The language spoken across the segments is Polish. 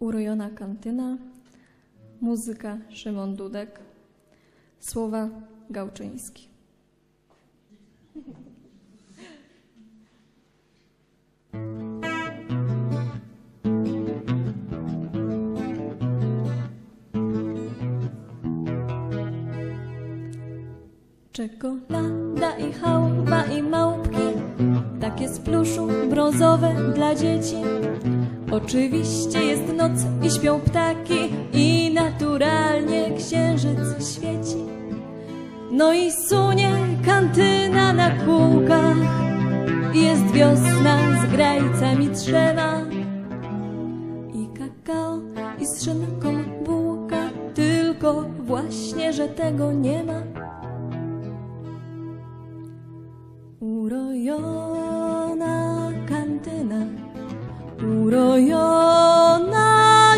Urojona kantyna, muzyka Szymon Dudek, słowa Gałczyński. Czekolada i chałupa i małpki, takie z pluszu brązowe dla dzieci. Oczywiście jest noc i śpią ptaki i naturalnie księżyc świeci. No i sunie kantyna na kółkach, jest wiosna z grajcami trzema. I kakao i z szynką bułka, tylko właśnie, że tego nie ma. Urojona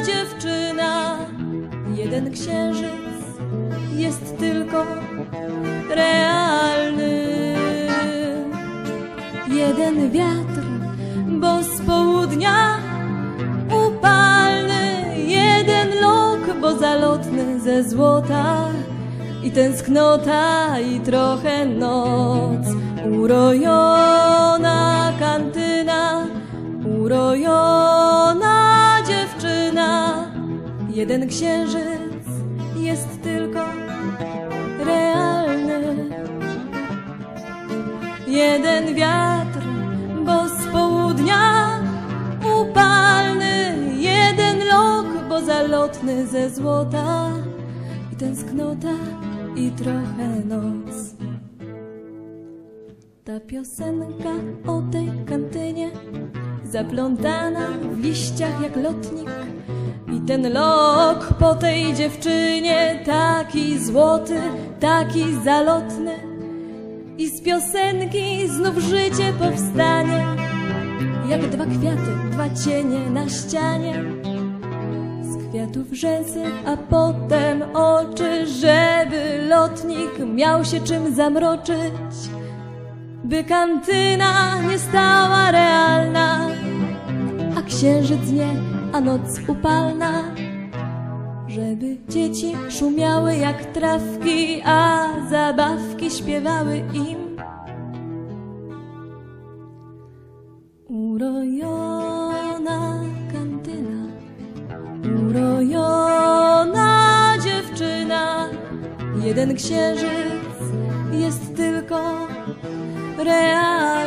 dziewczyna. Jeden księżyc jest tylko realny. Jeden wiatr, bo z południa upalny. Jeden lok, bo zalotny ze złota. I tęsknota, i trochę noc. Urojona kantyna, urojona dziewczyna. Jeden księżyc jest tylko realny. Jeden wiatr, bo z południa upalny. Jeden lok, bo zalotny ze złota. I tęsknota, i trochę noc. Ta piosenka o tej kantynie Zaplątana w liściach jak lotnik. I ten lok po tej dziewczynie Taki złoty, taki zalotny. I z piosenki znów życie powstanie Jak dwa kwiaty, dwa cienie na ścianie. Z kwiatów rzęsy, a potem oczy Żeby lotnik miał się czym zamroczyć. By kantyna nie stała realna, a księżyc nie, a noc upalna. Żeby dzieci szumiały jak trawki, a zabawki śpiewały im. Urojona kantyna, urojona dziewczyna, jeden księżyc jest tylko realny.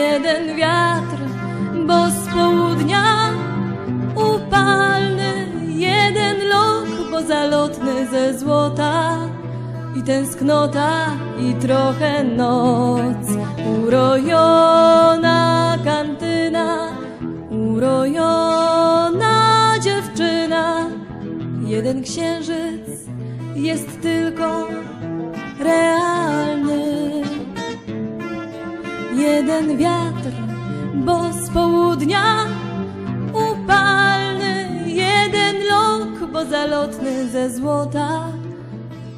Jeden wiatr, bo z południa upalny. Jeden lok, bo zalotny ze złota. I tęsknota, i trochę noc. Urojona kantyna, urojona dziewczyna. Jeden księżyc jest tylko realny. Jeden wiatr, bo z południa upalny. Jeden lok, bo zalotny ze złota.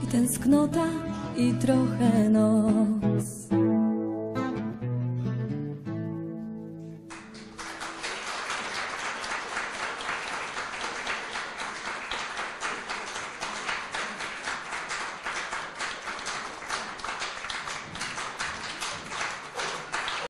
I tęsknota, i trochę noc.